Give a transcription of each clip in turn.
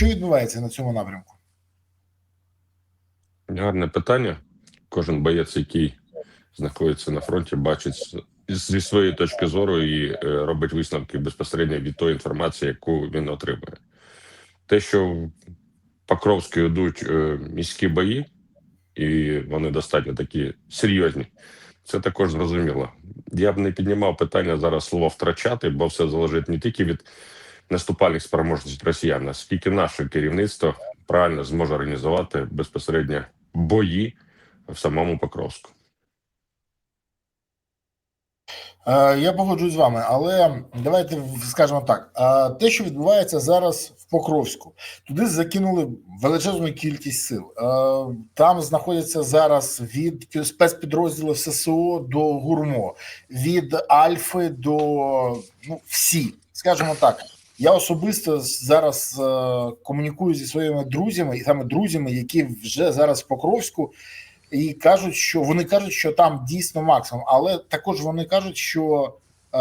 Що відбувається на цьому напрямку? Гарне питання. Кожен боєць, який знаходиться на фронті, бачить зі своєї точки зору і е, робить висновки безпосередньо від тої інформації, яку він отримує. Те, що в Покровську йдуть е, міські бої, і вони достатньо такі серйозні, це також зрозуміло. Я б не піднімав питання зараз слово втрачати, бо все залежить не тільки від наступальних спроможностей росіян, а скільки наше керівництво правильно зможе організувати безпосередньо бої в самому Покровську. Е, Я погоджуюсь з вами, але давайте скажемо так: е, те, що відбувається зараз в Покровську, туди закинули величезну кількість сил. Е, Там знаходяться зараз від пі- спецпідрозділів ССО до ГУРМО, від Альфи до ну всі, скажімо так. Я особисто зараз е, комунікую зі своїми друзями, і саме друзями, які вже зараз в Покровську, і кажуть, що вони кажуть, що там дійсно максимум, але також вони кажуть, що е,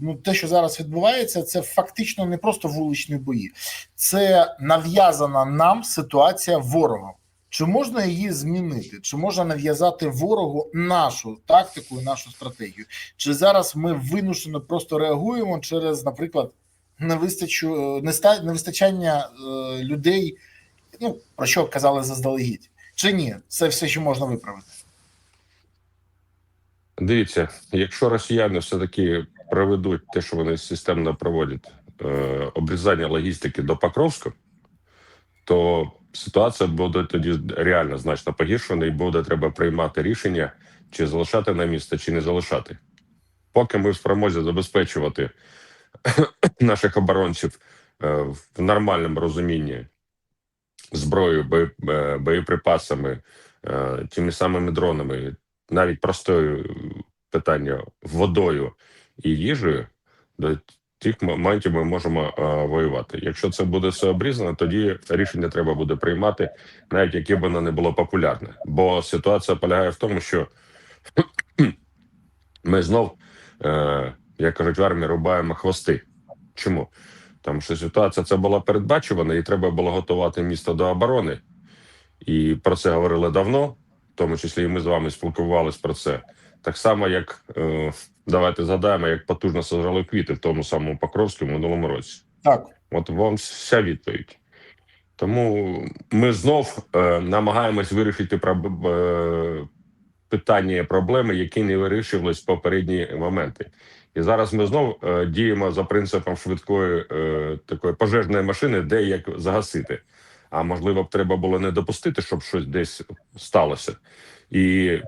ну те, що зараз відбувається, це фактично не просто вуличні бої, це нав'язана нам ситуація ворогом. Чи можна її змінити? Чи можна нав'язати ворогу нашу тактику і нашу стратегію? Чи зараз ми вимушено просто реагуємо через, наприклад, невистачу неста- невистачання е, людей, ну про що казали заздалегідь? Чи ні? Це все ще можна виправити. Дивіться, якщо росіяни все-таки проведуть те, що вони системно проводять, е, обрізання логістики до Покровська, то ситуація буде тоді реально значно погіршена, і буде треба приймати рішення, чи залишати на місце, чи не залишати. Поки ми в спромозі забезпечувати наших оборонців е, в нормальному розумінні зброєю, е, боєприпасами, е, тими самими дронами, навіть простою питання водою і їжею, до тих моментів ми можемо воювати. Якщо це буде все обрізано, тоді рішення треба буде приймати, навіть яке б воно не було популярне. Бо ситуація полягає в тому, що ми знов, як кажуть в армії, рубаємо хвости. Чому? Тому що ситуація це була передбачувана, і треба було готувати місто до оборони. І про це говорили давно, в тому числі і ми з вами спілкувалися про це. Так само, як е, давайте згадаємо, як потужно сажали квіти в тому самому Покровському минулому році. Так, От вам вся відповідь. Тому ми знов е, намагаємось вирішити проб- е, питання проблеми, які не вирішувались в попередні моменти. І зараз ми знов е, діємо за принципом швидкої е, такої пожежної машини, де як загасити. А можливо, б треба було не допустити, щоб щось десь сталося. І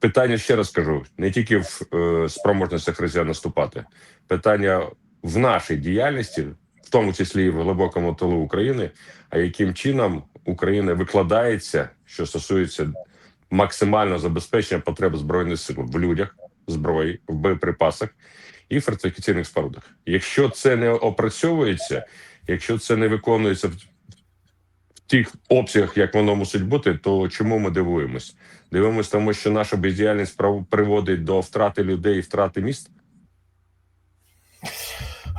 питання ще раз кажу: не тільки в е, спроможностях росіян наступати, питання в нашій діяльності, в тому числі і в глибокому тилу України, а яким чином Україна викладається, що стосується максимального забезпечення потреб збройних сил в людях, зброї, в боєприпасах і фортифікаційних спорудах. Якщо це не опрацьовується, якщо це не виконується в, тих обсягах, як воно мусить бути, то чому ми дивуємось? Дивимось, тому що наша бездіяльність приводить до втрати людей і втрати міст.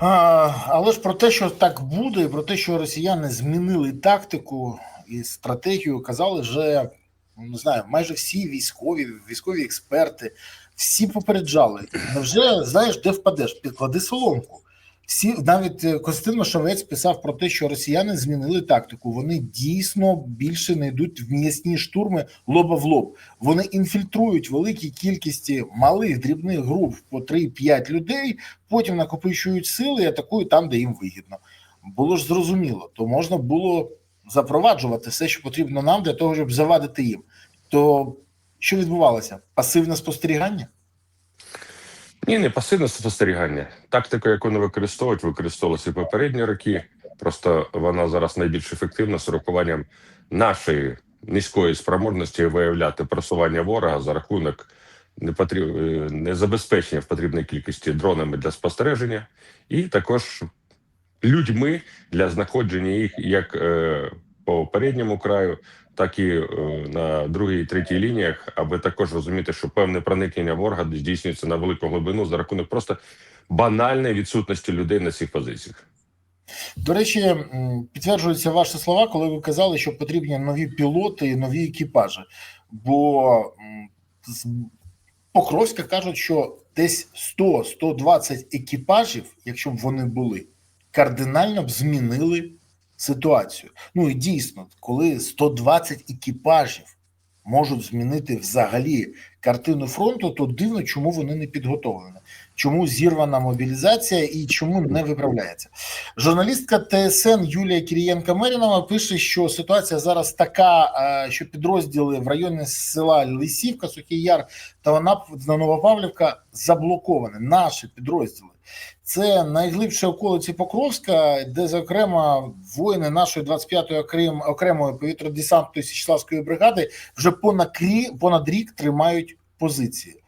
А, але ж про те, що так буде, про те, що росіяни змінили тактику і стратегію, казали вже не знаю, майже всі військові, військові експерти, всі попереджали. Невже знаєш, де впадеш? Підклади соломку. Всі навіть е, Костянтин Машовець писав про те, що росіяни змінили тактику. Вони дійсно більше не йдуть в м'ясні штурми лоба в лоб. Вони інфільтрують великі кількості малих дрібних груп по 3-5 людей, потім накопичують сили і атакують там, де їм вигідно. Було ж зрозуміло, то можна було запроваджувати все, що потрібно нам для того, щоб завадити їм. То що відбувалося? Пасивне спостерігання? Ні, не пасивне спостерігання. Тактика, яку не використовують, використовувалася і попередні роки. Просто вона зараз найбільш ефективна з урахуванням нашої низької спроможності виявляти просування ворога за рахунок е, незабезпечення в потрібній кількості дронами для спостереження, і також людьми для знаходження їх як е, по передньому краю, так і е, на другій і третій лініях, аби також розуміти, що певне проникнення ворога здійснюється на велику глибину за рахунок просто банальної відсутності людей на цих позиціях. До речі, підтверджуються ваші слова, коли ви казали, що потрібні нові пілоти і нові екіпажі. Бо з Покровська кажуть, що десь 100-120 екіпажів, якщо б вони були, кардинально б змінили ситуацію. Ну і дійсно, коли 120 екіпажів можуть змінити взагалі картину фронту, то дивно, чому вони не підготовлені, чому зірвана мобілізація і чому не виправляється. Журналістка ТСН Юлія Кірієнка Мерінова пише, що ситуація зараз така, е, що підрозділи в районі села Лисівка, Сухий Яр та вона Новопавлівка заблоковані. Наші підрозділи. Це найглибші околиці Покровська, де, зокрема, воїни нашої 25-ї окрем, окремої повітря-десантної Січславської бригади вже понад, крі, понад рік тримають позиції.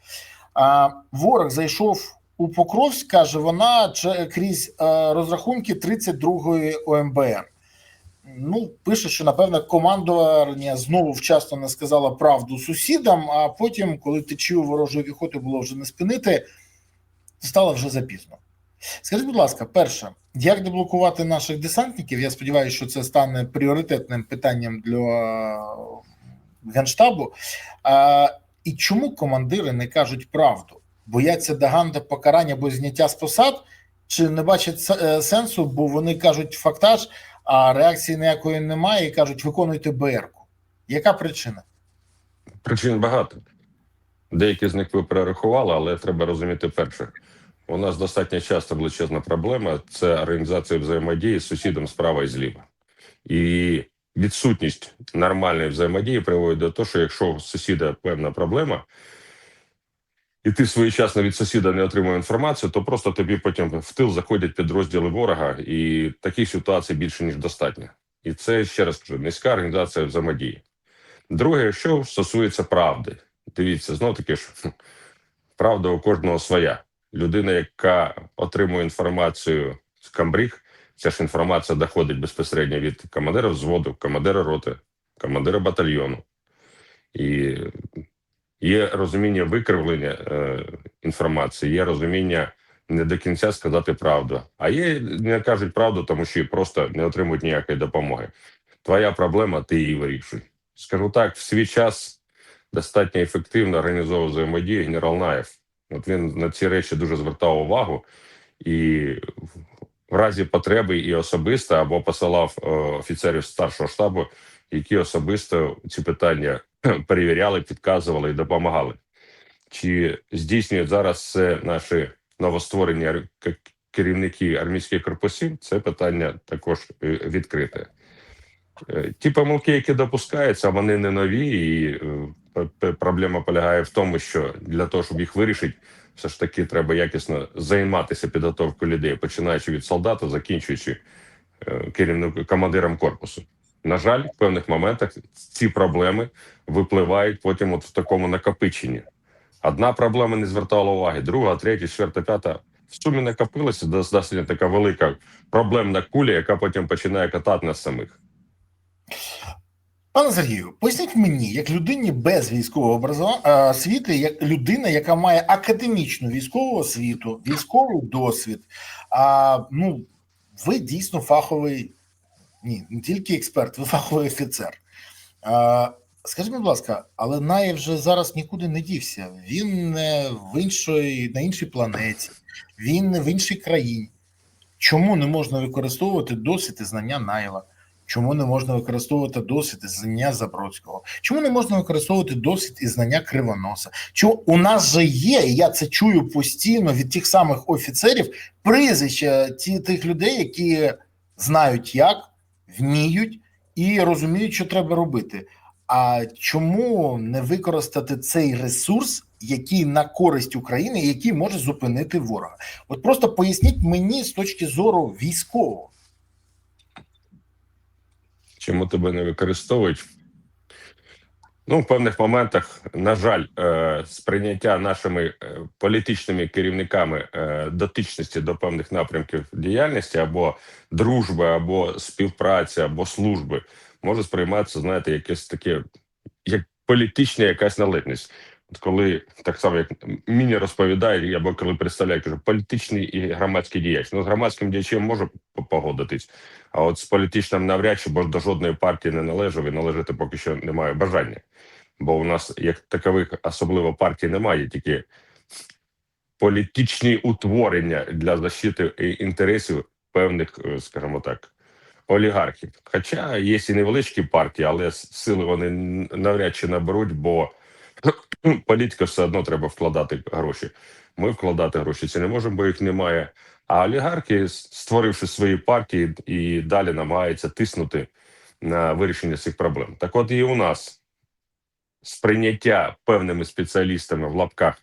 А, ворог зайшов у Покровськ, каже вона, крізь е, розрахунки 32-ї ОМБР. Ну, пише, що напевно командування знову вчасно не сказала правду сусідам, а потім, коли течію ворожої піхоти було вже не спинити, стало вже запізно. Скажіть, будь ласка, перше, як деблокувати наших десантників? Я сподіваюся, що це стане пріоритетним питанням для е, Генштабу. А, і чому командири не кажуть правду? Бояться доганди покарання або зняття з посад, чи не бачать е, сенсу, бо вони кажуть фактаж, а реакції ніякої немає, і кажуть, виконуйте БРку. Яка причина? Причин багато. Деякі з них ви перерахували, але треба розуміти перше. У нас достатньо часто величезна проблема це організація взаємодії з сусідом справа і зліва. І відсутність нормальної взаємодії приводить до того, що якщо у сусіда певна проблема, і ти своєчасно від сусіда не отримуєш інформацію, то просто тобі потім в тил заходять підрозділи ворога, і таких ситуацій більше ніж достатньо. І це ще раз кажу, низька організація взаємодії. Друге, що стосується правди, дивіться, знов таки ж правда у кожного своя. Людина, яка отримує інформацію з камбріг, ця ж інформація доходить безпосередньо від командира взводу, командира роти, командира батальйону. І є розуміння викривлення е, інформації, є розуміння не до кінця сказати правду. А є не кажуть правду, тому що просто не отримують ніякої допомоги. Твоя проблема, ти її вирішуй. Скажу так, в свій час достатньо ефективно організовував взаємодію генерал Наєв. От він на ці речі дуже звертав увагу і в разі потреби і особисто або посилав е, офіцерів старшого штабу, які особисто ці питання перевіряли, підказували і допомагали. Чи здійснюють зараз це наші новостворені керівники армійських корпусів? Це питання також е, відкрите. Е, Ті помилки, які допускаються, вони не нові, і проблема полягає в тому, що для того, щоб їх вирішити, все ж таки треба якісно займатися підготовкою людей, починаючи від солдата, закінчуючи е, керівником командиром корпусу. На жаль, в певних моментах ці проблеми випливають потім от в такому накопиченні. Одна проблема не звертала уваги, друга, третя, четверта, п'ята. В сумі накопилася достатньо така велика проблемна куля, яка потім починає катати нас самих. Пане Сергію, поясніть мені, як людині без військового освіти, як людина, яка має академічну військову освіту, військовий досвід. А ну ви дійсно фаховий, ні, не тільки експерт, ви фаховий офіцер. А, скажіть, будь ласка, але Наєв вже зараз нікуди не дівся. Він не в іншої, на іншій планеті, він не в іншій країні. Чому не можна використовувати досвід і знання Наєва? Чому не можна використовувати досвід і знання Забродського? Чому не можна використовувати досвід і знання Кривоноса? Чому у нас же є, і я це чую постійно від тих самих офіцерів, прізвища ті, тих людей, які знають як, вміють і розуміють, що треба робити. А чому не використати цей ресурс, який на користь України, який може зупинити ворога? От просто поясніть мені з точки зору військового. Чому тебе не використовують? Ну, в певних моментах, на жаль, е, сприйняття нашими е, політичними керівниками е, дотичності до певних напрямків діяльності або дружби, або співпраці, або служби може сприйматися, знаєте, якесь таке, як політична якась належність. Коли так само, як мені розповідають, або коли представляю, кажу, політичний і громадський діяч. Ну, з громадським діячем можу погодитись, а от з політичним навряд чи, бо до жодної партії не належав і належати поки що немає бажання. Бо у нас як такових особливо партій немає, тільки політичні утворення для защити інтересів певних, е, скажімо так, олігархів. Хоча є і невеличкі партії, але сили вони навряд чи наберуть, бо політика все одно треба вкладати гроші. Ми вкладати гроші це не можемо, бо їх немає. А олігархи, створивши свої партії, і далі намагаються тиснути на вирішення цих проблем. Так, от і у нас сприйняття певними спеціалістами в лапках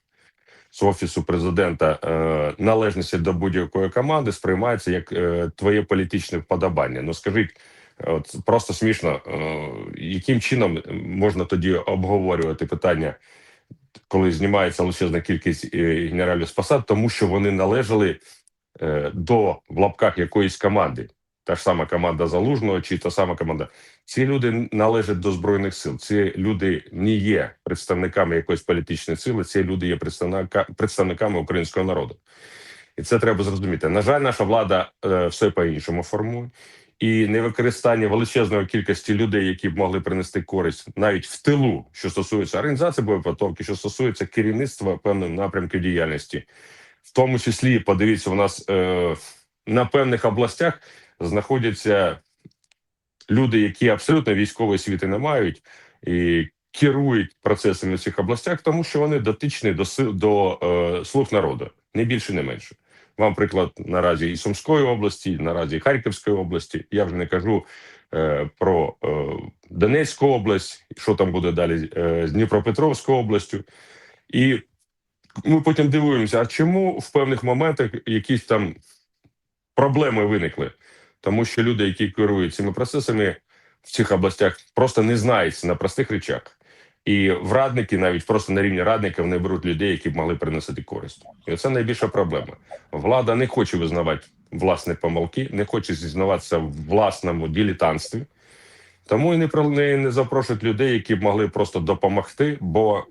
з офісу президента е, належності до будь-якої команди сприймається як е, твоє політичне вподобання. Ну скажіть, от просто смішно, е, яким чином можна тоді обговорювати питання, коли знімається величезна кількість е, генералів з посад, тому що вони належали е, до в лапках якоїсь команди. Та ж сама команда залужного, чи та сама команда. Ці люди належать до збройних сил. Ці люди не є представниками якоїсь політичної сили. Ці люди є представника, представниками українського народу, і це треба зрозуміти. На жаль, наша влада все по іншому формує, і невикористання величезної кількості людей, які б могли принести користь навіть в тилу, що стосується організації боєподготовки, що стосується керівництва певних напрямків діяльності, в тому числі подивіться, у нас е, на певних областях знаходяться люди, які абсолютно військової освіти не мають і керують процесами в цих областях, тому що вони дотичні до до е, слуг народу, не більше, не менше. Вам приклад наразі і Сумської області, наразі і Харківської області. Я вже не кажу е, про е, Донецьку область, що там буде далі е, з Дніпропетровською областю. І ми потім дивуємося, а чому в певних моментах якісь там проблеми виникли? Тому що люди, які керують цими процесами в цих областях, просто не знаються на простих речах. І в радники, навіть просто на рівні радників, не беруть людей, які б могли приносити користь. І це найбільша проблема. Влада не хоче визнавати власні помилки, не хоче зізнаватися в власному дилетантстві, тому і не про- не запрошують людей, які б могли просто допомогти. Бо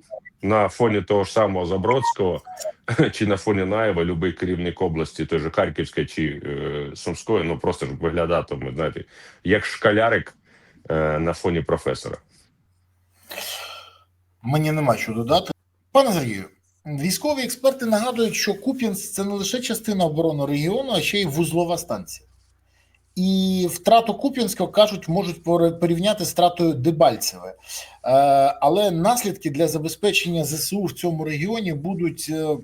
на фоні того ж самого Забродського чи на фоні Наєва любий керівник області, той же Харківської чи е, Сумської, ну просто ж виглядатиме, знаєте, як шкалярик е, на фоні професора. Мені нема що додати. Пане Сергію, військові експерти нагадують, що Куп'янськ це не лише частина оборони регіону, а ще й вузлова станція. І втрату Куп'янська кажуть, можуть порівняти з втратою Дебальцеве. Е, але наслідки для забезпечення ЗСУ в цьому регіоні будуть е,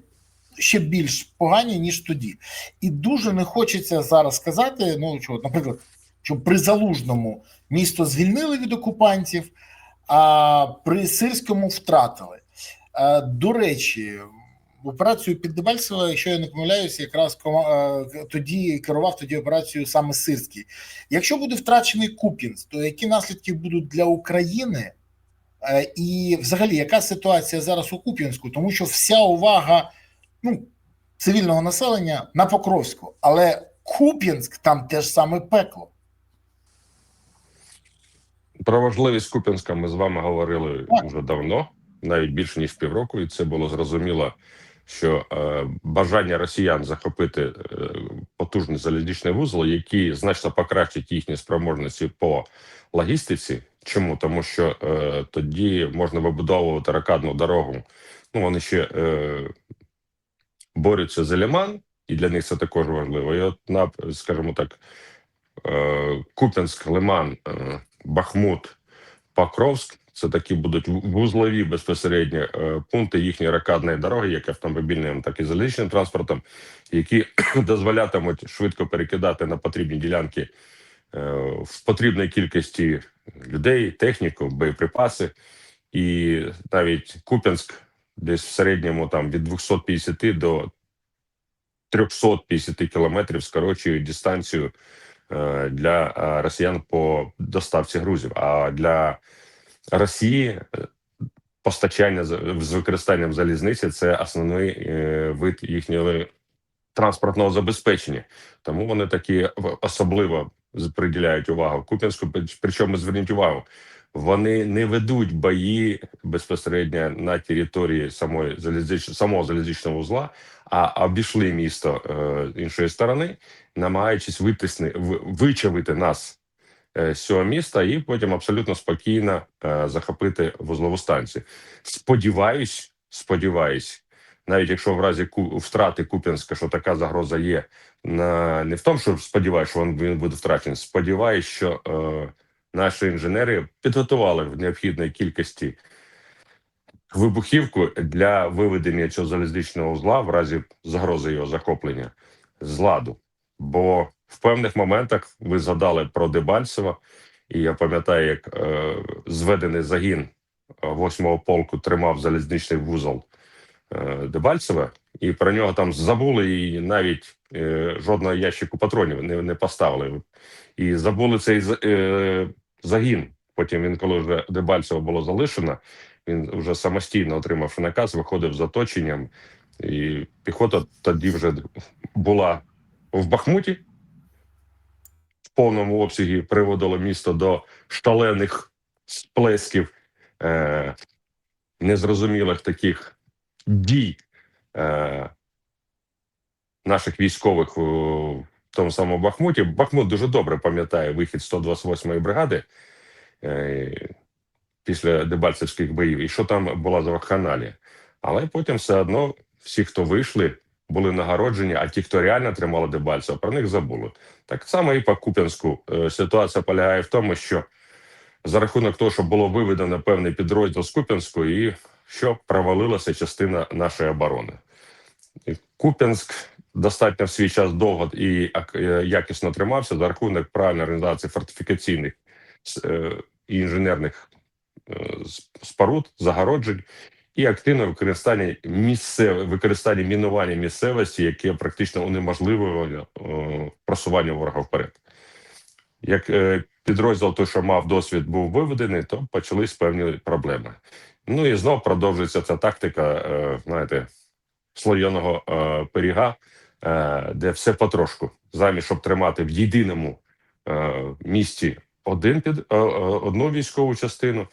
ще більш погані, ніж тоді. І дуже не хочеться зараз сказати: ну що, наприклад, що при залужному місто звільнили від окупантів, а при Сирському втратили. Е, До речі, операцію під Дебальцево, якщо я не помиляюся, якраз тоді керував тоді операцією саме Сирський. Якщо буде втрачений Куп'янськ, то які наслідки будуть для України? І взагалі, яка ситуація зараз у Куп'янську? Тому що вся увага ну, цивільного населення на Покровську, але Куп'янськ там теж саме пекло. Про важливість Куп'янська ми з вами говорили вже давно, навіть більше ніж півроку, і це було зрозуміло, що е, бажання росіян захопити е, потужний залізничний вузол, який значно покращить їхні спроможності по логістиці. Чому? Тому що е, тоді можна вибудовувати ракадну дорогу. Ну вони ще е, борються за Ліман, і для них це також важливо. І от на, скажімо так, е, Куп'янськ, Лиман, е, Бахмут, Покровськ. Це такі будуть вузлові безпосередньо е, пункти їхньої ракадної дороги, як автомобільним, так і залізничним транспортом, які дозволятимуть швидко перекидати на потрібні ділянки е, в потрібній кількості людей, техніку, боєприпаси. І навіть Куп'янськ десь в середньому там від 250 до 350 кілометрів скорочує дистанцію для е, росіян по доставці грузів. А для Росії е, постачання з використанням залізниці це основний е, вид їхнього транспортного забезпечення. Тому вони такі особливо приділяють увагу Куп'янську. Причому зверніть увагу, Вони не ведуть бої безпосередньо на території самої залізнич... самого залізничного узла, а обійшли місто е, іншої сторони, намагаючись витисни вичавити нас е, з цього міста і потім абсолютно спокійно е, захопити вузлову станцію. Сподіваюсь, сподіваюсь, навіть якщо в разі ку- втрати Куп'янська, що така загроза є, на не в тому, що сподіваюся, що він буде втрачений. Сподіваюсь, що е, наші інженери підготували в необхідної кількості вибухівку для виведення цього залізничного узла в разі загрози його захоплення з ладу. Бо в певних моментах ви згадали про Дебальцево, і я пам'ятаю, як е, зведений загін 8-го полку тримав залізничний вузол е, Дебальцеве, і про нього там забули, і навіть е, жодного ящику патронів не, не поставили. І забули цей е, загін. Потім він, коли вже Дебальцево було залишено, він вже самостійно отримавши наказ, виходив з оточенням, і піхота тоді вже була в Бахмуті. В повному обсягі приводило місто до шалених сплесків е, незрозумілих таких дій е, наших військових у тому самому Бахмуті. Бахмут дуже добре пам'ятає вихід 128-ї бригади е, після Дебальцевських боїв, і що там була за вакханалія. Але потім все одно всі, хто вийшли, були нагороджені, а ті, хто реально тримали Дебальцева, про них забули. Так само і по Куп'янську Е, ситуація полягає в тому, що за рахунок того, що було виведено певний підрозділ з Куп'янську, і що провалилася частина нашої оборони. Куп'янськ достатньо в свій час довго і е, якісно тримався за рахунок правильної організації фортифікаційних е, і інженерних е, споруд, загороджень і активне використання місцеве використання мінування місцевості, яке практично унеможливило просування ворога вперед. Як підрозділ, той, що мав досвід, був виведений, то почались певні проблеми. Ну і знов продовжується ця тактика, знаєте, слоєного пиріга, де все потрошку. Замість щоб тримати в єдиному е, місті один під е, е, одну військову частину.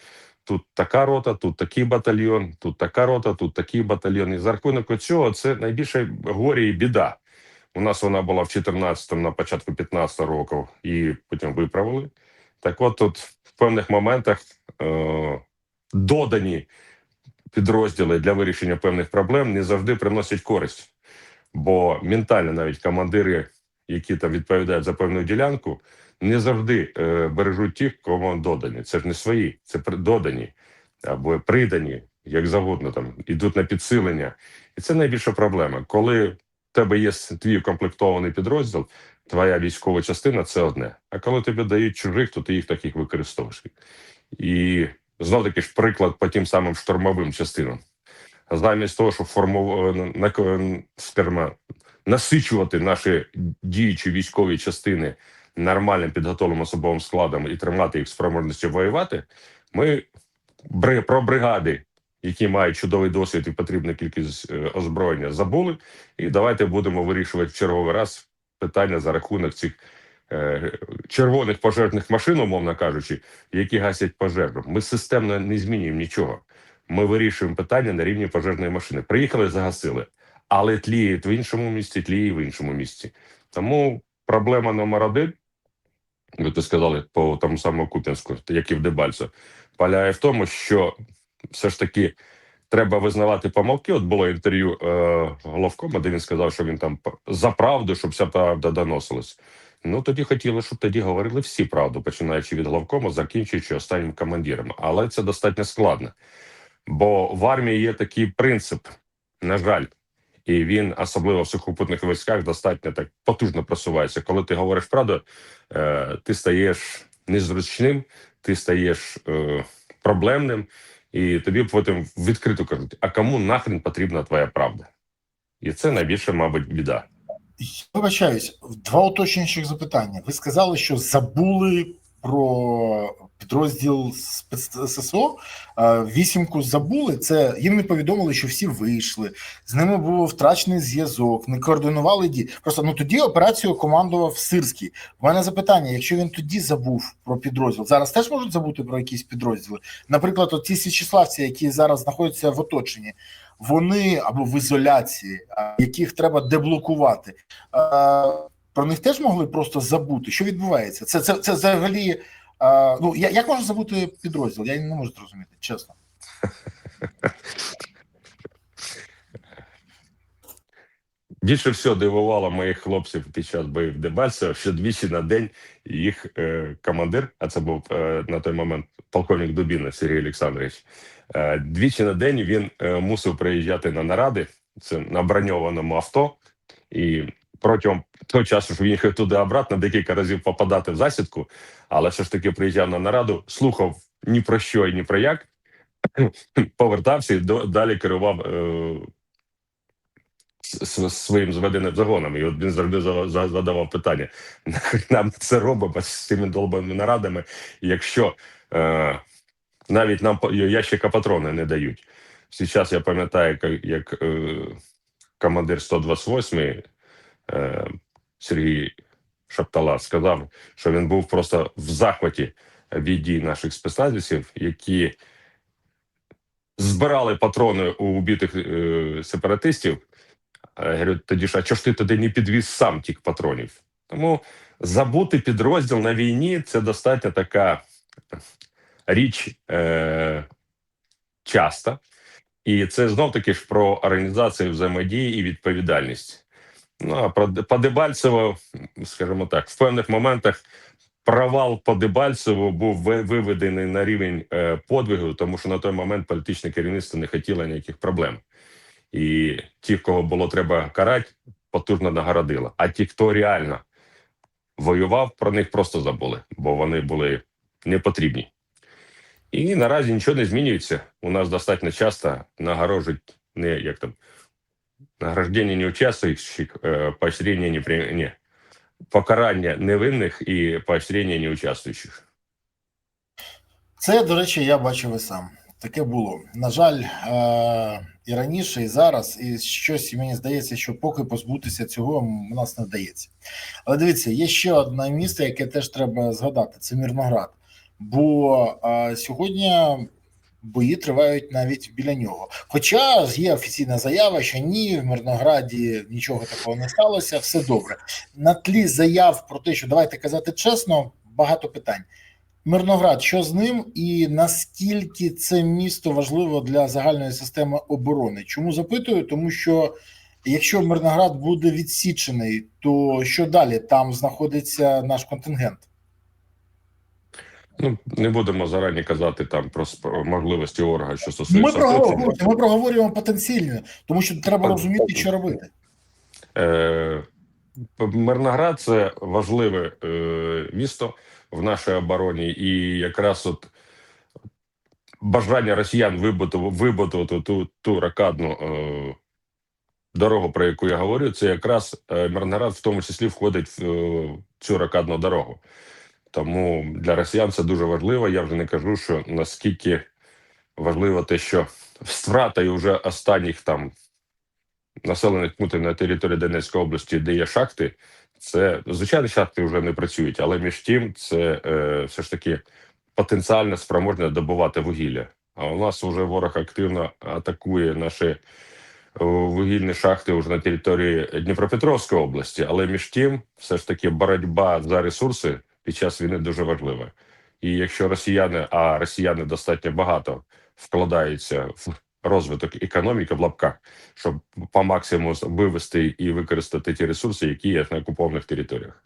Тут така рота, тут такий батальйон, тут така рота, тут такий батальйон. І за рахунок цього це найбільше горі і біда. У нас вона була в 14-му, на початку 15-го року, і потім виправили. Так от тут в певних моментах е, додані підрозділи для вирішення певних проблем не завжди приносять користь. Бо ментально навіть командири, які там відповідають за певну ділянку, не завжди е, бережуть тих, кому додані. Це ж не свої, це додані або придані, як завгодно там ідуть на підсилення. І це найбільша проблема. Коли в тебе є твій укомплектований підрозділ, твоя військова частина це одне. А коли тобі дають чужих, то ти їх таких використовуєш. І знов таки ж приклад по тим самим штурмовим частинам. Замість того, щоб форму... на... насичувати наші діючі військові частини нормальним підготовленим особовим складом і тримати їх спроможністю воювати, ми про бригади, які мають чудовий досвід і потрібна кількість е, озброєння, забули. І давайте будемо вирішувати в черговий раз питання за рахунок цих е, червоних пожежних машин, умовно кажучи, які гасять пожежу. Ми системно не змінюємо нічого. Ми вирішуємо питання на рівні пожежної машини. Приїхали, загасили, але тліє в іншому місці, тліє в іншому місці. Тому проблема номер один, ви ти сказали по тому самому Куп'янську, як і в Дебальцо, полягає в тому, що все ж таки треба визнавати помилки. От було інтерв'ю е, головкома, де він сказав, що він там за правду, щоб вся правда доносилась. Ну тоді хотіли, щоб тоді говорили всі правду, починаючи від головкому, закінчуючи останнім командиром. Але це достатньо складно. Бо в армії є такий принцип, на жаль, і він, особливо в сухопутних військах, достатньо так потужно просувається. Коли ти говориш правду, е, ти стаєш незручним, ти стаєш е, проблемним, і тобі потім відкрито кажуть: а кому нахрен потрібна твоя правда? І це найбільше, мабуть, біда. Вибачаюсь, два уточнюючих запитання. Ви сказали, що забули про підрозділ ССО вісімку забули. Це їм не повідомили, що всі вийшли. З ними був втрачений зв'язок, не координували дії. Просто ну тоді операцію командував Сирський. У мене запитання: якщо він тоді забув про підрозділ, зараз теж можуть забути про якісь підрозділи. Наприклад, от ті січиславці, які зараз знаходяться в оточенні, вони або в ізоляції, яких треба деблокувати. Про них теж могли просто забути. Що відбувається? Це це, це взагалі. е, Ну я- як можна забути підрозділ? Я не можу зрозуміти, чесно. Більше всього дивувало моїх хлопців під час боїв в Дебальцево, що двічі на день їх е, командир, а це був е, на той момент полковник Дубіна Сергій Олександрович. Е, двічі на день він е, мусив приїжджати на наради. Це на броньованому авто, і протягом того часу, що він їхав туди обратно, декілька разів попадати в засідку, але все ж таки приїжджав на нараду, слухав ні про що і ні про як, повертався і далі керував е, своїм зведеним загоном. І от він завжди за- за- задавав питання: нам це робимо з цими долбаними нарадами, якщо е, навіть нам ящика патрони не дають. Зараз я пам'ятаю, як, як е, командир 128 е, Сергій Шаптала сказав, що він був просто в захваті від дій наших спецназівців, які збирали патрони у убитих е, сепаратистів. А Я говорю, тоді ж, а чого ж ти туди не підвіз сам тих патронів? Тому забути підрозділ на війні це достатньо така річ е, часта. І це знов таки ж про організацію взаємодії і відповідальність. Ну по Дебальцево, скажімо так, в певних моментах провал по Дебальцеву був виведений на рівень е, подвигу, тому що на той момент політичне керівництво не хотіло ніяких проблем. І ті, кого було треба карати, потужно нагородило. А ті, хто реально воював, про них просто забули, бо вони були не потрібні. І наразі нічого не змінюється. У нас достатньо часто нагорожують не як там награждення неучаствуючих, е, поощрення не, при- не покарання невинних і поощрення неучаствуючих. Це, до речі, я бачив і сам. Таке було. На жаль, е- і раніше, і зараз, і щось мені здається, що поки позбутися цього у нас не вдається. Але дивіться, є ще одне місто, яке теж треба згадати: це Мірноград. Бо е- сьогодні бої тривають навіть біля нього. Хоча є офіційна заява, що ні, в Мирнограді нічого такого не сталося, все добре. На тлі заяв про те, що давайте казати чесно, багато питань. Мирноград, що з ним, і наскільки це місто важливо для загальної системи оборони? Чому запитую? Тому що якщо Мирноград буде відсічений, то що далі? Там знаходиться наш контингент. Ну не будемо зарані казати там про можливості ворога, що Ми стосується проговорюємо, ми проговорюємо потенційно, тому що треба розуміти, що робити. Е, Мирноград це важливе е, місто в нашій обороні, і якраз от бажання росіян вибудувати ту, ту ракадну е, дорогу, про яку я говорю, це якраз е, Мирноград в тому числі входить в е, цю ракадну дорогу. Тому для росіян це дуже важливо. Я вже не кажу, що наскільки важливо те, що втратою вже останніх там населених пунктів на території Донецької області, де є шахти, це звичайно шахти вже не працюють, але між тим це е, все ж таки потенціально спроможне добувати вугілля. А у нас вже ворог активно атакує наші е, вугільні шахти вже на території Дніпропетровської області, але між тим, все ж таки, боротьба за ресурси під час війни дуже важливе. І якщо росіяни, а росіяни достатньо багато вкладаються в розвиток економіки в лапках, щоб по максимуму вивести і використати ті ресурси, які є на окупованих територіях.